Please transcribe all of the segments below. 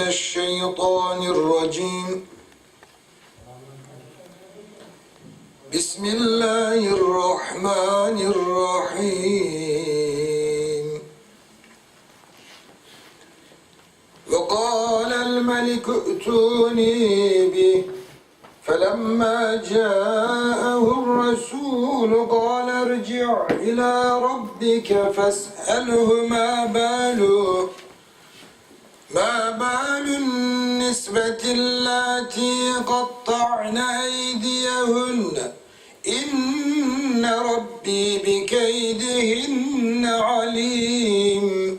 الشيطان الرجيم. بسم الله الرحمن الرحيم. وقال الملك ائتوني به. فلما جاءه الرسول قال ارجع إلى ربك فاسأله ما باله. ما بال النسبة اللاتي قطعن أيديهن؟ إن ربي بكيدهن عليم.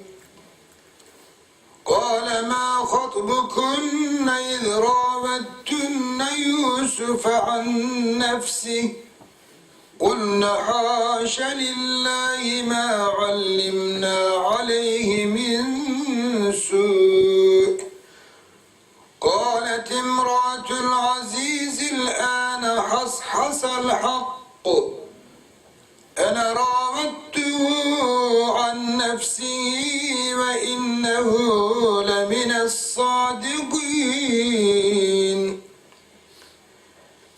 قال ما خطبكن إذ راودتن يوسف عن نفسه؟ قلن حاش لله ما علمنا نفسه وإنه لمن الصادقين.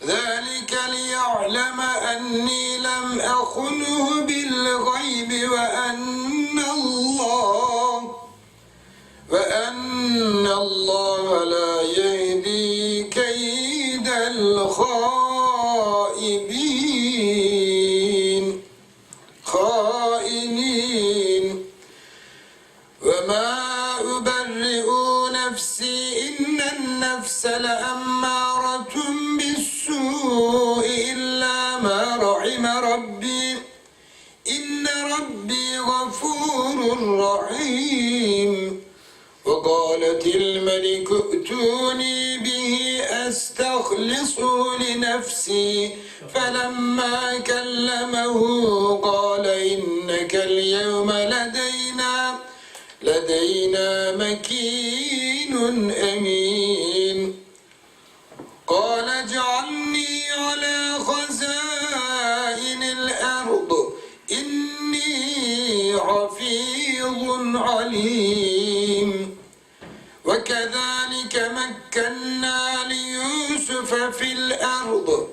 ذلك ليعلم أني لم أخنه بالغيب وأن الله وأن الله نفسي إن النفس لأمارة بالسوء إلا ما رحم ربي. إن ربي غفور رحيم. وقالت الملك ائتوني به أستخلصه لنفسي. فلما كلمه قال إنك اليوم لدينا لدينا مكين أمين. قال اجعلني على خزائن الأرض. إني حفيظ عليم. وكذلك مكنا ليوسف في الأرض.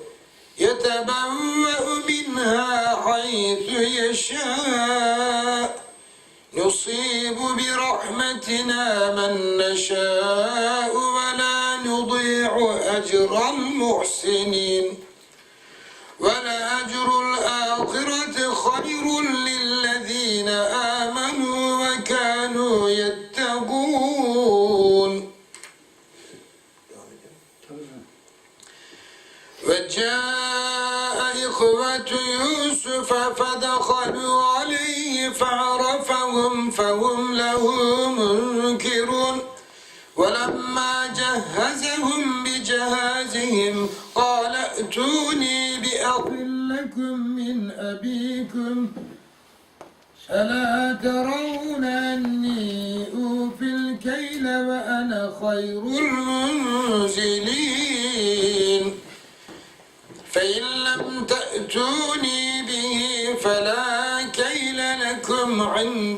يتبوأ منها حيث يشاء. نصيب برحمتنا من نشاء ولا نضيع أجر المحسنين. ولأجر الآخرة خير للذين آمنوا وكانوا يتقون. وجاء إخوة يوسف فدخلوا عليه فعرفهم فهم له منكرون. ولما جهزهم بجهازهم قال ائتوني بأخ لكم من أبيكم. ألا ترون أني أوفي الكيل وأنا خير المنزلين. فإن لم تأتوني به فلا عن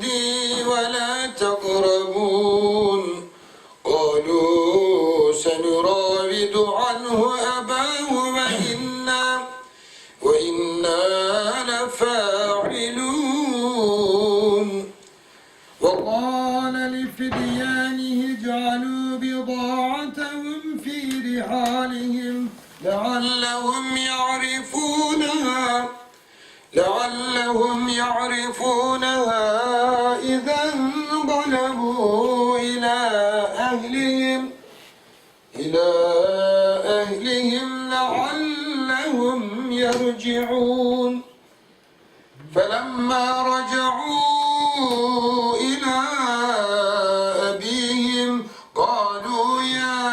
فلما رجعوا إلى أبيهم قالوا يا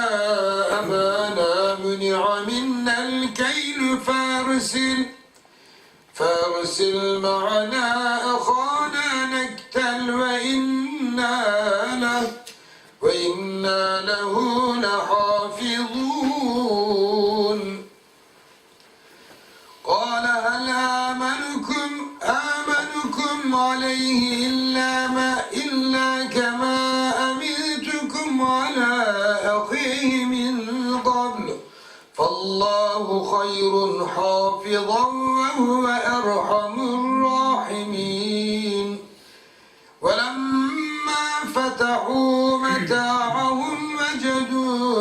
أبانا منع منا الكيل فارسل فارسل معنا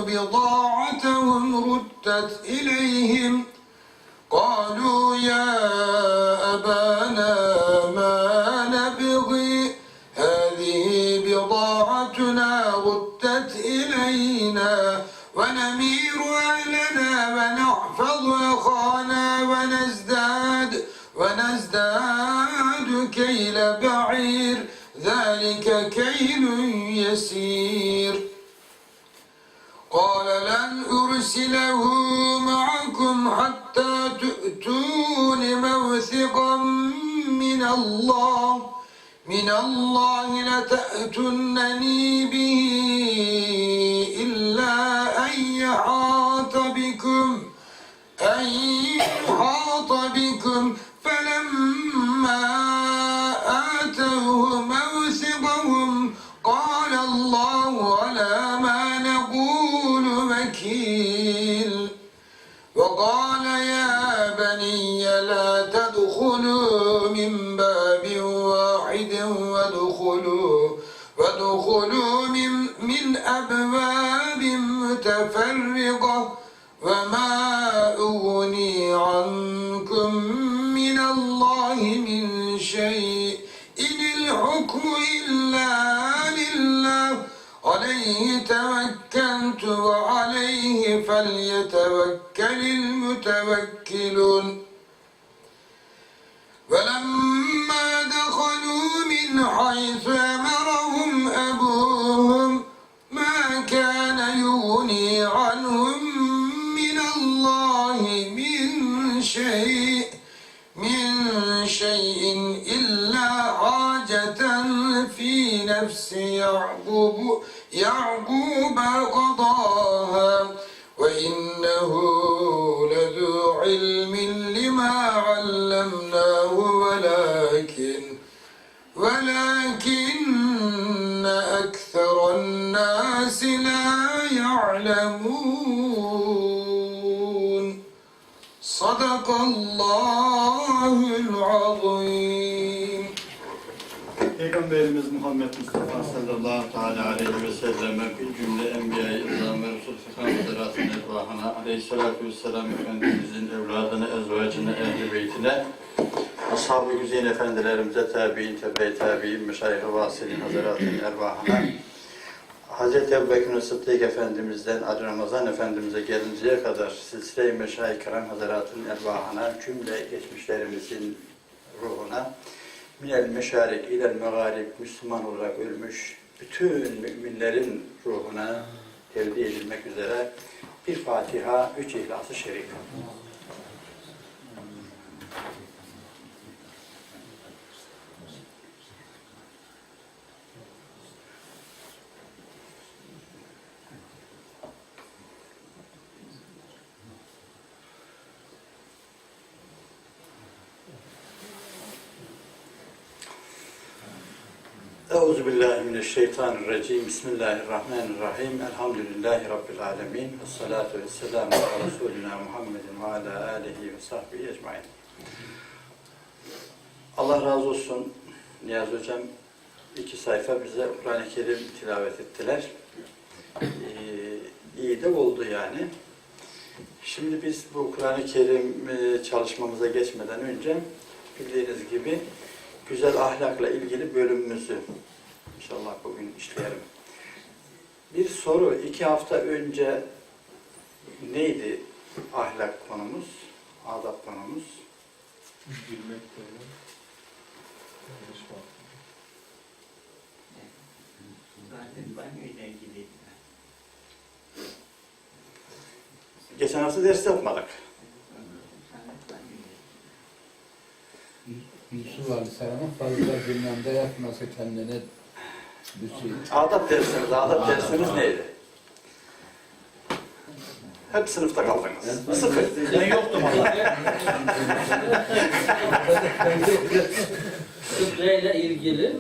وجدوا بضاعتهم ردت إليهم. قالوا يا أبانا ما نبغي؟ هذه بضاعتنا ردت إلينا. ونمير أهلنا ونحفظ أخانا ونزداد. ونزداد كيل بعير. ذلك كيل يسير قال لن أرسله معكم حتى تؤتون موثقا من الله من الله لتأتونني به إلا أن يحاط Sadakallahü'l-Azim. Peygamberimiz Muhammed Mustafa sallallahu teala aleyhi ve selleme bir cümle Enbiya-i İzam ve Resul Sıkan Ziraat'ın etrafına aleyhissalatü vesselam Efendimizin evladına, ezvacına, ehli beytine ashab-ı güzin efendilerimize tabi'in, tebe-i tabi'in, meşayih-i vasilin, hazretinin erbahına Hz. Ebu Bekir Sıddık Efendimiz'den Ali Ramazan Efendimiz'e gelinceye kadar silsile-i meşayih kiram hazaratın erbahına cümle geçmişlerimizin ruhuna minel meşarik ilel megarib Müslüman olarak ölmüş bütün müminlerin ruhuna tevdi edilmek üzere bir Fatiha, üç İhlas-ı Şerif. Euzu billahi mineşşeytanirracim. Bismillahirrahmanirrahim. Elhamdülillahi rabbil alamin. Ves salatu vesselamu ala resulina Muhammedin ve ala alihi ve sahbihi ecmaîn. Allah razı olsun Niyazi hocam iki sayfa bize Kur'an-ı Kerim tilavet ettiler. Ee, iyi de oldu yani. Şimdi biz bu Kur'an-ı Kerim e, çalışmamıza geçmeden önce bildiğiniz gibi güzel ahlakla ilgili bölümümüzü inşallah bugün işleyelim. Bir soru, iki hafta önce neydi ahlak konumuz, adab konumuz? Bilmek böyle. Zaten banyoyla. Geçen hafta ders yapmadık. Yusuf Aleyhisselam'ın fazla gündemde yapması kendine Adab dersiniz, adab dersiniz neydi? Hep sınıfta kaldınız. Sıfır. Ben yoktum ama. Sıfrayla ilgili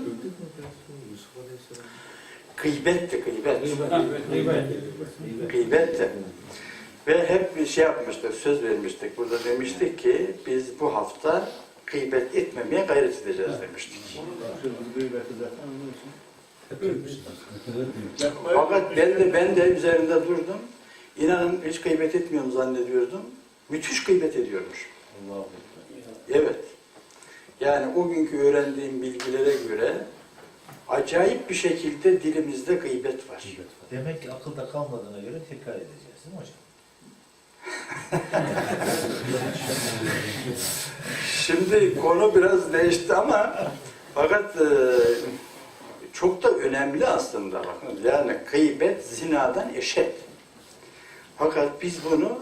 Gıybetti, gıybet. Gıybetti. Ve hep bir şey yapmıştık, söz vermiştik. Burada demiştik ki biz bu hafta gıybet etmemeye gayret edeceğiz demiştik. Fakat ben de, ben de üzerinde durdum. İnanın hiç gıybet etmiyorum zannediyordum. Müthiş gıybet ediyormuş. Evet. Yani o günkü öğrendiğim bilgilere göre acayip bir şekilde dilimizde gıybet var. Demek ki akılda kalmadığına göre tekrar edeceğiz değil mi hocam? Şimdi konu biraz değişti ama fakat e, çok da önemli aslında bakın. Yani gıybet zinadan eşit. Fakat biz bunu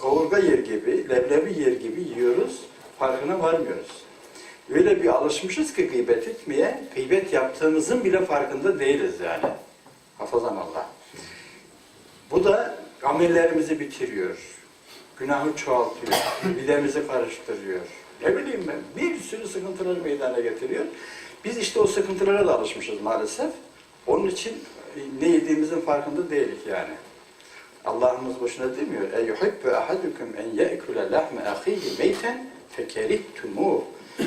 kavurga yer gibi, leblebi yer gibi yiyoruz, farkına varmıyoruz. Öyle bir alışmışız ki gıybet etmeye, gıybet yaptığımızın bile farkında değiliz yani. Hafazan Allah. Bu da amellerimizi bitiriyor. Günahı çoğaltıyor. Midemizi karıştırıyor. Ne bileyim ben, bir sürü sıkıntılar meydana getiriyor. Biz işte o sıkıntılara da alışmışız maalesef. Onun için e, ne yediğimizin farkında değilik yani. Allah'ımız boşuna demiyor. E yuhibbu ahadukum en ye'kule lahme ahihi meyten fekerihtumuh.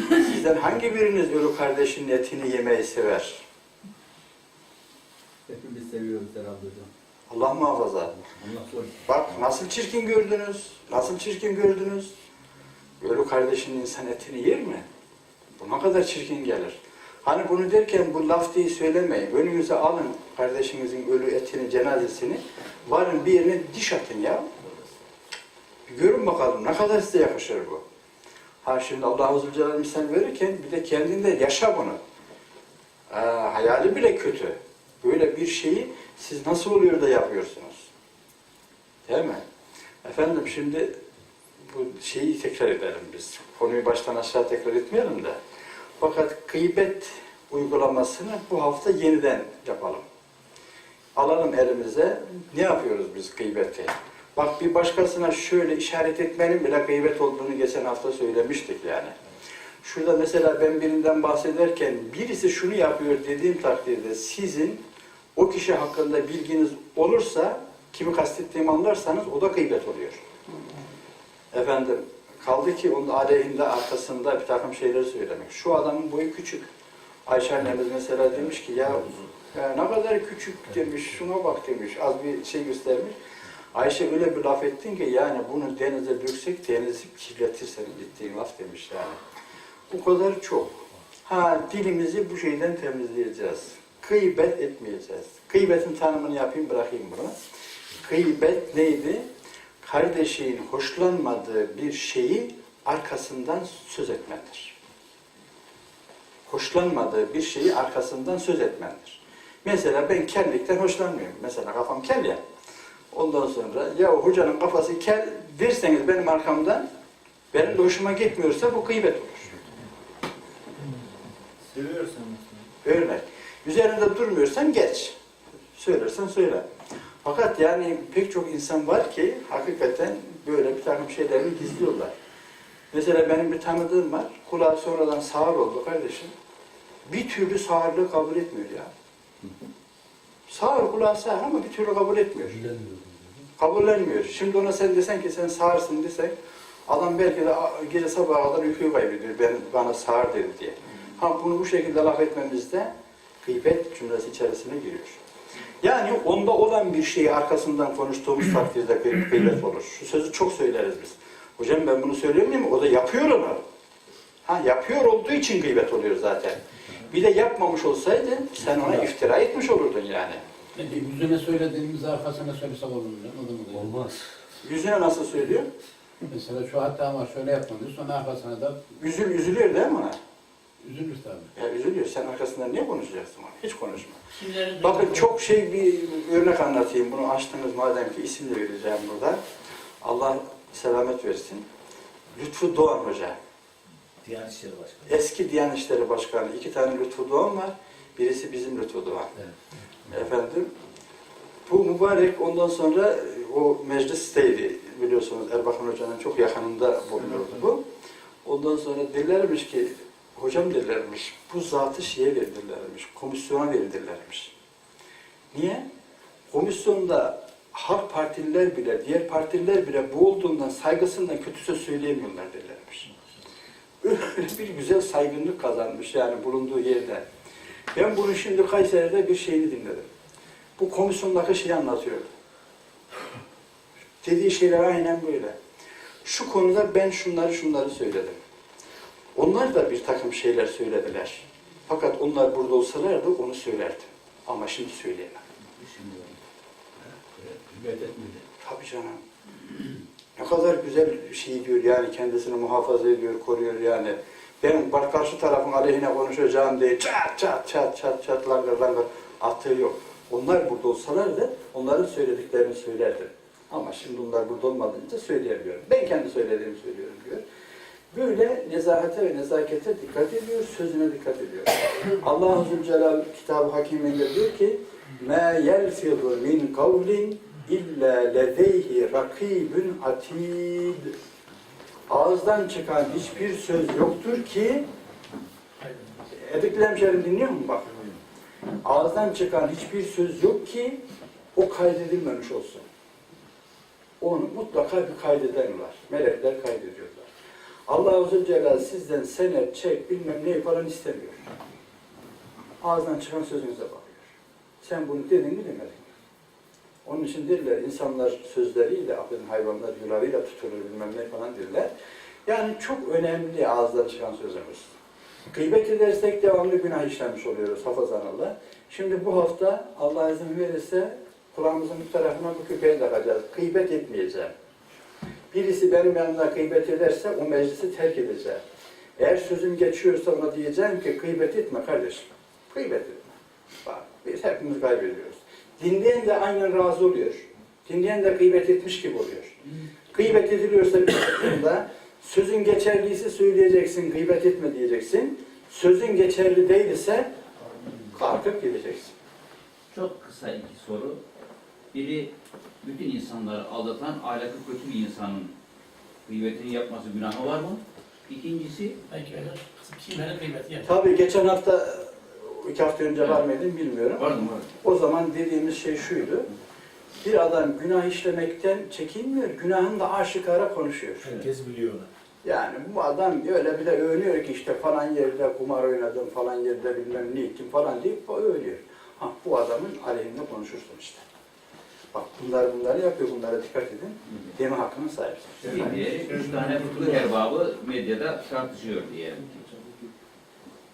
Sizden hangi biriniz ölü kardeşinin etini yemeyi sever? Hepimiz seviyoruz herhalde hocam. Allah muhafaza. Bak nasıl çirkin gördünüz, nasıl çirkin gördünüz. Ölü kardeşinin insan etini yer mi? Bu ne kadar çirkin gelir. Hani bunu derken bu laf diye söylemeyin. Önünüze alın kardeşinizin ölü etini, cenazesini. Varın bir yerine diş atın ya. Görün bakalım ne kadar size yakışır bu. Ha şimdi Allah Zülcelal misal verirken bir de kendinde yaşa bunu. Aa, hayali bile kötü. Böyle bir şeyi siz nasıl oluyor da yapıyorsunuz? Değil mi? Efendim şimdi bu şeyi tekrar edelim biz. Konuyu baştan aşağı tekrar etmeyelim de. Fakat gıybet uygulamasını bu hafta yeniden yapalım. Alalım elimize. Ne yapıyoruz biz gıybeti? Bak bir başkasına şöyle işaret etmenin bile gıybet olduğunu geçen hafta söylemiştik yani. Şurada mesela ben birinden bahsederken birisi şunu yapıyor dediğim takdirde sizin o kişi hakkında bilginiz olursa kimi kastettiğimi anlarsanız o da gıybet oluyor. Efendim kaldı ki onun aleyhinde arkasında bir takım şeyleri söylemek. Şu adamın boyu küçük. Ayşe annemiz mesela demiş ki ya, ya ne kadar küçük demiş, şuna bak demiş, az bir şey göstermiş. Ayşe öyle bir laf ettin ki yani bunu denize döksek denizi kirletir senin gittiğin laf demiş yani. Bu kadar çok. Ha dilimizi bu şeyden temizleyeceğiz. Gıybet etmeyeceğiz. Gıybetin tanımını yapayım bırakayım bunu. Gıybet neydi? Kardeşin hoşlanmadığı bir şeyi arkasından söz etmendir. Hoşlanmadığı bir şeyi arkasından söz etmendir. Mesela ben kellikten hoşlanmıyorum. Mesela kafam kel ya. Ondan sonra ya hocanın kafası kel derseniz benim arkamdan benim de hoşuma gitmiyorsa bu gıybet olur. Seviyorsan Örnek. Üzerinde durmuyorsan geç. Söylersen söyle. Fakat yani pek çok insan var ki hakikaten böyle bir takım şeylerini gizliyorlar. Mesela benim bir tanıdığım var. Kulağı sonradan sağır oldu kardeşim. Bir türlü sağırlığı kabul etmiyor ya. Sağır kulağı sağır ama bir türlü kabul etmiyor. Kabullenmiyor. Şimdi ona sen desen ki sen sağırsın desen adam belki de gece sabaha kadar uykuyu kaybediyor. Ben, bana sağır dedi diye. Ha bunu bu şekilde laf etmemizde gıybet cümlesi içerisine giriyor. Yani onda olan bir şeyi arkasından konuştuğumuz takdirde gıybet olur. Şu sözü çok söyleriz biz. Hocam ben bunu söylüyorum değil mi? O da yapıyor onu. Ha yapıyor olduğu için gıybet oluyor zaten. Bir de yapmamış olsaydı sen ona iftira etmiş olurdun yani. Peki yüzüne söylediğimizi arkasına söylesek olur mu? O da mı? Olmaz. Yüzüne nasıl söylüyor? Mesela şu hatta ama şöyle yapmadı. Sonra arkasına da Üzül, üzülüyor değil mi ona? Üzülür tabii. Ya üzülüyor. Sen arkasından niye konuşacaksın ona? Hiç konuşma. Kimlerin Bakın çok şey bir örnek anlatayım. Bunu açtınız madem ki isim de vereceğim burada. Allah selamet versin. Lütfü Doğan Hoca. Diyanet İşleri Başkanı. Eski Diyanet İşleri Başkanı. iki tane Lütfü Doğan var. Birisi bizim Lütfü Doğan. Efendim. Bu mübarek ondan sonra o meclisteydi. Biliyorsunuz Erbakan Hoca'nın çok yakınında bulunuyordu bu. Ondan sonra derlermiş ki hocam derlermiş bu zatı şeye verdirlermiş. Komisyona verdirlermiş. Niye? Komisyonda Halk partililer bile, diğer partililer bile bu olduğundan saygısından kötü söz söyleyemiyorlar derlermiş. Öyle bir güzel saygınlık kazanmış yani bulunduğu yerde. Ben bunu şimdi Kayseri'de bir şeyini dinledim. Bu komisyondaki şeyi anlatıyordu. Dediği şeyler aynen böyle. Şu konuda ben şunları şunları söyledim. Onlar da bir takım şeyler söylediler. Fakat onlar burada olsalardı onu söylerdim. Ama şimdi söyleyemem. Tabii canım. Ne kadar güzel şey diyor yani kendisini muhafaza ediyor, koruyor yani. Bak karşı tarafın aleyhine konuşacağım diye çat çat çat çat çat langır langır attığı yok. Onlar burada olsalardı onların söylediklerini söylerdim. Ama şimdi onlar burada olmadığınca söyleyemiyorum. Ben kendi söylediğimi söylüyorum diyor. Böyle nezahate ve nezakete dikkat ediyor, sözüne dikkat ediyor. Allah-u Zülcelal kitabı hakiminde diyor ki مَا يَلْفِظُ مِنْ قَوْلٍ اِلَّا لَدَيْهِ رَقِيبٌ atid. Ağızdan çıkan hiçbir söz yoktur ki Edipli hemşerim dinliyor musun bak? Ağızdan çıkan hiçbir söz yok ki o kaydedilmemiş olsun. Onu mutlaka bir kaydeden var. Melekler kaydediyorlar. Allah Celle sizden senet, çek, bilmem neyi falan istemiyor. Ağızdan çıkan sözünüze bakıyor. Sen bunu dedin mi demedin mi? Onun için derler insanlar sözleriyle, affedin hayvanlar yularıyla tutulur bilmem ne falan derler. Yani çok önemli ağızdan çıkan sözümüz. Gıybet edersek devamlı günah işlemiş oluyoruz hafazanallah. Şimdi bu hafta Allah izin verirse kulağımızın bir tarafına bu küpeyi takacağız. Gıybet etmeyeceğim. Birisi benim yanımda gıybet ederse o meclisi terk edeceğim. Eğer sözüm geçiyorsa ona diyeceğim ki gıybet etme kardeşim. Gıybet etme. Bak biz hepimiz kaybediyoruz. Dinleyen de aynen razı oluyor. Dinleyen de gıybet etmiş gibi oluyor. Gıybet ediliyorsa bir durumda sözün geçerliyse söyleyeceksin, gıybet etme diyeceksin. Sözün geçerli değilse kalkıp gideceksin. Çok kısa iki soru. Biri, bütün insanları aldatan ahlakı kötü bir insanın gıybetini yapması günahı var mı? İkincisi, Belki öyle. Kimlerin kıymeti yani. Tabii geçen hafta, iki hafta önce var mıydı bilmiyorum. var mı? Var. O zaman dediğimiz şey şuydu. Bir adam günah işlemekten çekinmiyor, günahını da aşikara konuşuyor. Herkes biliyor onu. Yani bu adam öyle bir de övünüyor ki işte falan yerde kumar oynadım, falan yerde bilmem ne ettim falan deyip övünüyor. Ha, bu adamın aleyhinde konuşursun işte. Bak bunlar bunları yapıyor, bunlara dikkat edin. Deme hakkına sahipsin. Bir diğeri, üç tane fıkıh erbabı medyada tartışıyor diyelim.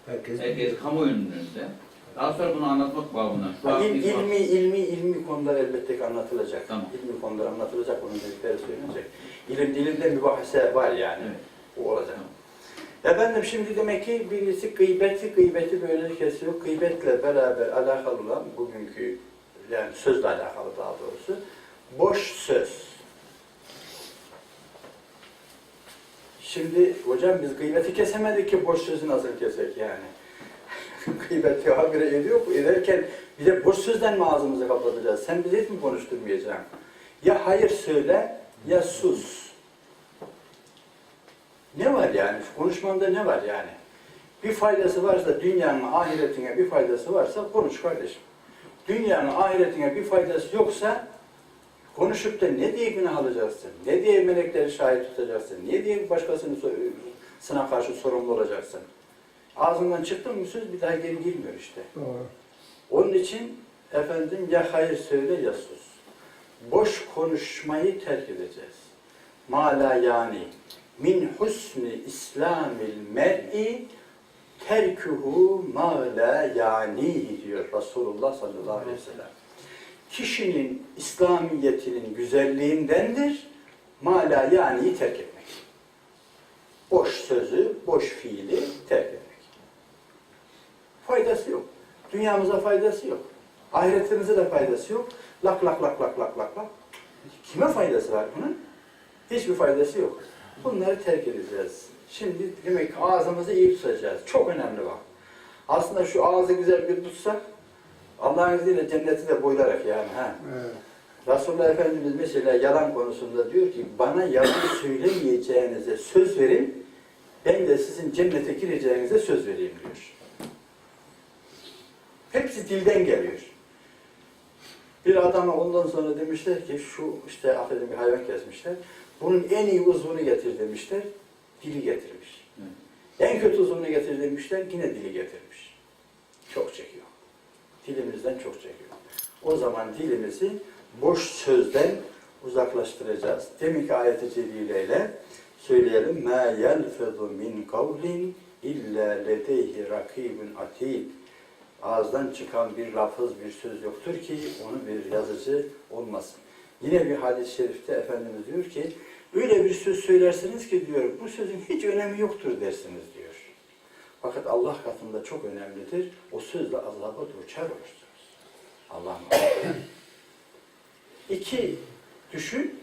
Herkes Herkes kamuoyunun önünde. Daha sonra bunu anlatmak babından. An il- ilmi, ilmi, ilmi konular elbette ki anlatılacak. Tamam. İlmi konular anlatılacak, onun dedikleri söylenecek. İlim dilimde mübahase var yani. Evet. O olacak. Efendim şimdi demek ki birisi gıybeti, gıybeti böyle kesiyor. Gıybetle beraber alakalı olan bugünkü, yani sözle alakalı daha doğrusu, boş söz. Şimdi hocam biz gıybeti kesemedik ki boş sözü nasıl kesek yani? Gıybeti habire ediyor, ederken bir de boş sözden mi ağzımızı kapatacağız? Sen bizi hiç mi konuşturmayacaksın? Ya hayır söyle ya sus. Ne var yani? Konuşmanda ne var yani? Bir faydası varsa dünyanın ahiretine bir faydası varsa konuş kardeşim. Dünyanın ahiretine bir faydası yoksa konuşup da ne diye günah alacaksın? Ne diye melekleri şahit tutacaksın? Ne diye so- sana karşı sorumlu olacaksın? Ağzından çıktı mı söz bir daha geri girmiyor işte. Doğru. Onun için efendim ya hayır söyle ya sus. Boş konuşmayı terk edeceğiz. Mala yani min husni İslamil mer'i terkuhu ma la yani diyor Resulullah sallallahu aleyhi ve sellem. Kişinin İslamiyetinin güzelliğindendir ma la yani'yi terk etmek. Boş sözü, boş fiili terk etmek. Faydası yok. Dünyamıza faydası yok. Ahiretimize de faydası yok. Lak lak lak lak lak lak lak. Kime faydası var bunun? Hiçbir faydası yok. Bunları terk edeceğiz. Şimdi demek ki ağzımızı iyi tutacağız. Çok önemli bak. Aslında şu ağzı güzel bir tutsak Allah'ın izniyle cenneti de boylarak yani. Ha. Evet. Resulullah Efendimiz mesela yalan konusunda diyor ki bana yalan söylemeyeceğinize söz verin ben de sizin cennete gireceğinize söz vereyim diyor. Hepsi dilden geliyor. Bir adama ondan sonra demişler ki şu işte affedin bir hayvan kesmişler. Bunun en iyi uzvunu getir demişler Dili getirmiş. En kötü uzvunu getir demişler. Yine dili getirmiş. Çok çekiyor. Dilimizden çok çekiyor. O zaman dilimizi boş sözden uzaklaştıracağız. Deminki ayet-i celileyle söyleyelim. مَا يَلْفَظُ مِنْ قَوْلٍ اِلَّا لَدَيْهِ رَقِيبٌ atid. Ağızdan çıkan bir lafız, bir söz yoktur ki onu bir yazıcı olmasın. Yine bir hadis-i şerifte Efendimiz diyor ki, öyle bir söz söylersiniz ki diyor, bu sözün hiç önemi yoktur dersiniz diyor. Fakat Allah katında çok önemlidir. O sözle azaba duçar olursunuz. Allah muhafaza. İki, düşün,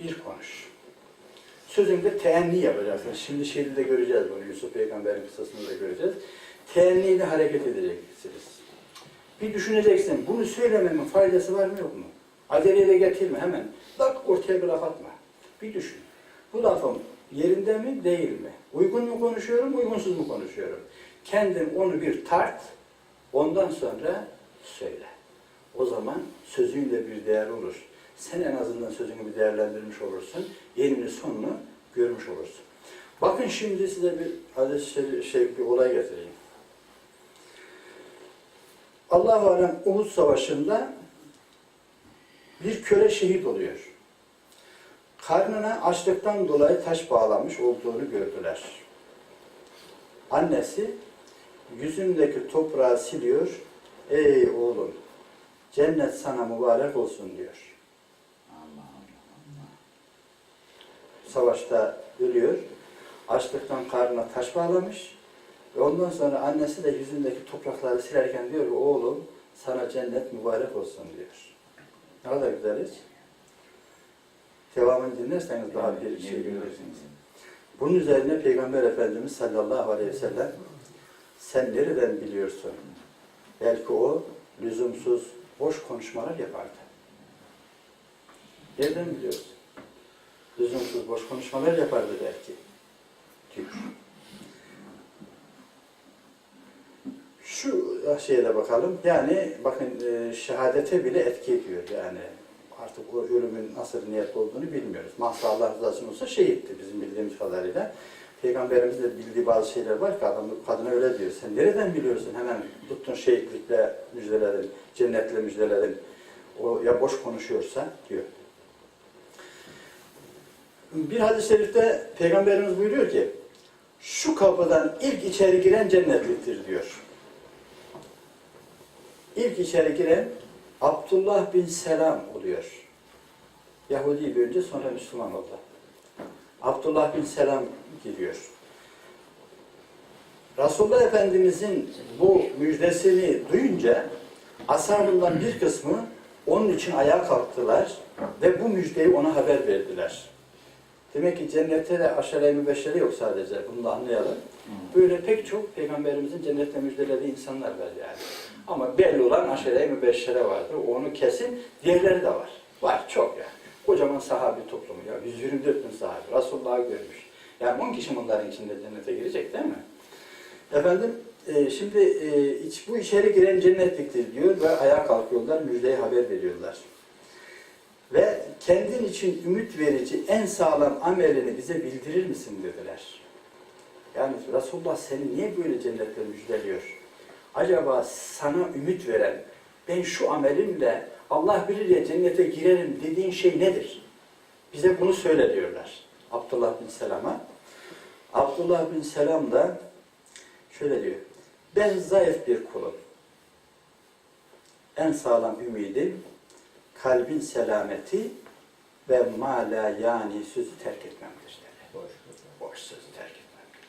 bir konuş. Sözünde teenni yapacaksınız. Şimdi şeyde de göreceğiz bunu. Yusuf Peygamber'in kıssasında da göreceğiz. Teenniyle hareket edeceksiniz. Bir düşüneceksin. Bunu söylememin faydası var mı yok mu? Aceleyle getirme hemen. Bak ortaya bir laf atma. Bir düşün. Bu lafım yerinde mi değil mi? Uygun mu konuşuyorum, uygunsuz mu konuşuyorum? Kendin onu bir tart, ondan sonra söyle. O zaman sözünle bir değer olur. Sen en azından sözünü bir değerlendirmiş olursun. Yenini sonunu görmüş olursun. Bakın şimdi size bir hadis şey, şey bir olay getireyim. Allah-u Alem Uhud Savaşı'nda bir köle şehit oluyor. Karnına açlıktan dolayı taş bağlamış olduğunu gördüler. Annesi yüzündeki toprağı siliyor. Ey oğlum cennet sana mübarek olsun diyor. Allah Allah. Savaşta ölüyor. Açlıktan karnına taş bağlamış. Ve ondan sonra annesi de yüzündeki toprakları silerken diyor ki oğlum sana cennet mübarek olsun diyor. Ne kadar güzel hiç. Devamını dinlerseniz daha bir şey görürsünüz. Bunun üzerine Peygamber Efendimiz sallallahu aleyhi ve sellem sen nereden biliyorsun? Belki o lüzumsuz, boş konuşmalar yapardı. Nereden biliyorsun? Lüzumsuz, boş konuşmalar yapardı belki. Diyor. Şu şeye de bakalım. Yani bakın e, şehadete bile etki ediyor. Yani artık o ölümün nasıl niyet olduğunu bilmiyoruz. Mahsa Allah rızası olsa şehitti bizim bildiğimiz kadarıyla. Peygamberimiz de bildiği bazı şeyler var ki adam, kadına öyle diyor. Sen nereden biliyorsun? Hemen tuttun şehitlikle müjdeledin, cennetle müjdeledin. O ya boş konuşuyorsa diyor. Bir hadis-i şerifte Peygamberimiz buyuruyor ki şu kapıdan ilk içeri giren cennetliktir diyor. İlk içeri giren Abdullah bin Selam oluyor. Yahudi bir önce sonra Müslüman oldu. Abdullah bin Selam giriyor. Resulullah Efendimizin bu müjdesini duyunca ashabından bir kısmı onun için ayağa kalktılar ve bu müjdeyi ona haber verdiler. Demek ki cennette de aşere-i mübeşşere yok sadece. Bunu da anlayalım. Böyle pek çok Peygamberimizin cennette müjdelediği insanlar var yani. Ama belli olan aşere-i mübeşşere vardır. Onu kesin. Diğerleri de var. Var çok yani. Kocaman sahabi toplumu ya. 124 bin sahabi. Resulullah'ı görmüş. Yani 10 kişi bunların içinde cennete girecek değil mi? Efendim e, şimdi e, iç, bu içeri giren cennetliktir diyor ve ayağa kalkıyorlar. Müjdeyi haber veriyorlar. Ve kendin için ümit verici en sağlam amelini bize bildirir misin dediler. Yani Resulullah seni niye böyle cennetle müjdeliyor? Acaba sana ümit veren, ben şu amelimle Allah bilir ya cennete girerim dediğin şey nedir? Bize bunu söyle diyorlar. Abdullah bin Selam'a. Abdullah bin Selam da şöyle diyor. Ben zayıf bir kulum. En sağlam ümidim kalbin selameti ve mala yani sözü terk etmemdir. Boş, boş sözü terk etmemdir.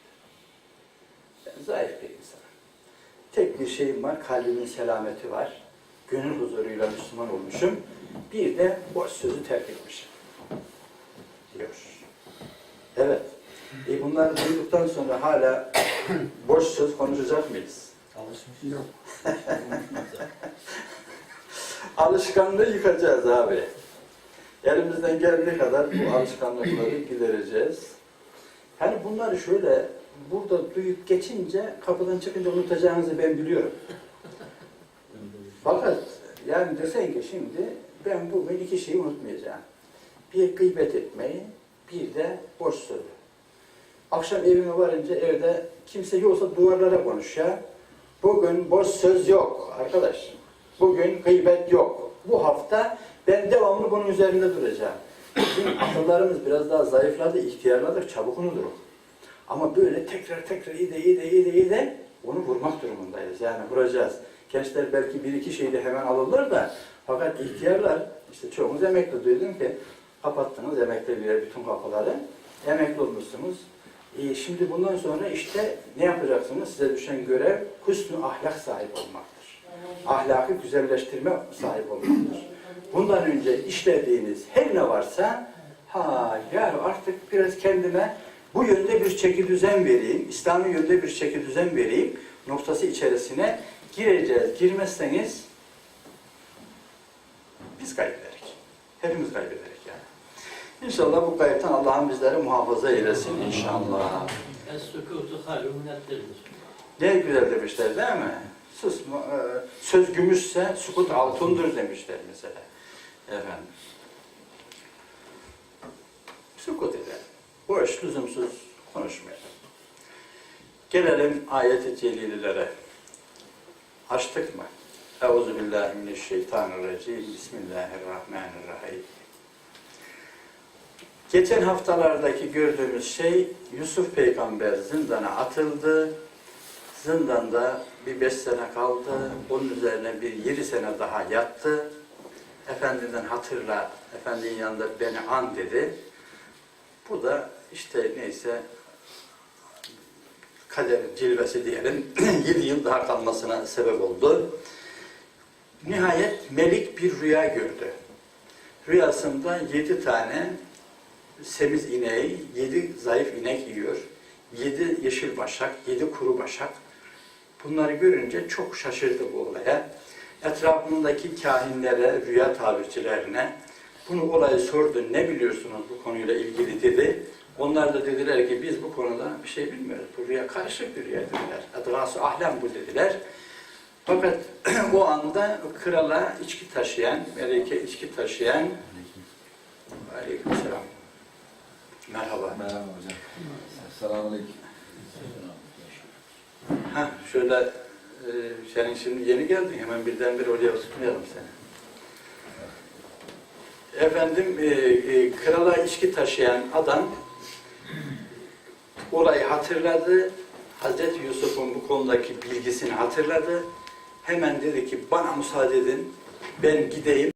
Ben zayıf bir insanım. Tek bir şeyim var, kalbimin selameti var. Gönül huzuruyla Müslüman olmuşum. Bir de boş sözü terk etmişim. Diyor. Evet. E bunları duyduktan sonra hala boş söz konuşacak mıyız? Alışmış. Yok. Alışkanlığı yıkacağız abi. Elimizden geldiği kadar bu alışkanlıkları gidereceğiz. Hani bunları şöyle burada duyup geçince kapıdan çıkınca unutacağınızı ben biliyorum. Fakat Yani desen ki şimdi ben bugün iki şeyi unutmayacağım. Bir gıybet etmeyi, bir de boş sözü. Akşam evime varınca evde kimse yoksa duvarlara konuş ya. Bugün boş söz yok arkadaş. Bugün gıybet yok. Bu hafta ben devamlı bunun üzerinde duracağım. Bizim akıllarımız biraz daha zayıfladı, ihtiyarladık, çabuk unutulur. Ama böyle tekrar tekrar iyi de iyi de iyi de iyi de onu vurmak durumundayız. Yani vuracağız. Gençler belki bir iki şeyi de hemen alırlar da fakat ihtiyarlar, işte çoğumuz emekli duydum ki kapattınız emekliliğe bütün kapıları. Emekli olmuşsunuz. E, şimdi bundan sonra işte ne yapacaksınız? Size düşen görev husnü ahlak sahip olmaktır. Ahlakı güzelleştirme sahip olmaktır. Bundan önce işlediğiniz her ne varsa ha ya artık biraz kendime bu yönde bir çeki düzen vereyim, İslami yönde bir çeki düzen vereyim noktası içerisine gireceğiz. Girmezseniz biz kaybederik. Hepimiz kaybederik yani. İnşallah bu kayıptan Allah'ın bizleri muhafaza eylesin inşallah. Ne güzel demişler değil mi? Sus, e, söz gümüşse sukut altındır demişler mesela. Efendim. Sukut. Boş, lüzumsuz konuşmayalım. Gelelim ayet-i celilelere. Açtık mı? Euzubillahimineşşeytanirracim. Bismillahirrahmanirrahim. Geçen haftalardaki gördüğümüz şey Yusuf peygamber zindana atıldı. Zindanda bir beş sene kaldı. Onun üzerine bir yedi sene daha yattı. Efendiden hatırla, efendinin yanında beni an dedi. Bu da işte neyse kader cilvesi diyelim. yedi yıl daha kalmasına sebep oldu. Nihayet Melik bir rüya gördü. Rüyasında yedi tane semiz ineği, yedi zayıf inek yiyor. Yedi yeşil başak, yedi kuru başak. Bunları görünce çok şaşırdı bu olaya. Etrafındaki kahinlere, rüya tabircilerine bunu olayı sordu. Ne biliyorsunuz bu konuyla ilgili dedi. Onlar da dediler ki biz bu konuda bir şey bilmiyoruz. Bu rüya karışık bir rüya dediler. Adgası ahlem bu dediler. Fakat o anda krala içki taşıyan, meleke içki taşıyan Aleykümselam. Merhaba. Merhaba hocam. Selamünaleyküm. Ha şöyle e, senin şimdi yeni geldin hemen birdenbire oraya tutmayalım seni. Efendim e, e, krala içki taşıyan adam olayı hatırladı. Hazreti Yusuf'un bu konudaki bilgisini hatırladı. Hemen dedi ki bana müsaade edin ben gideyim.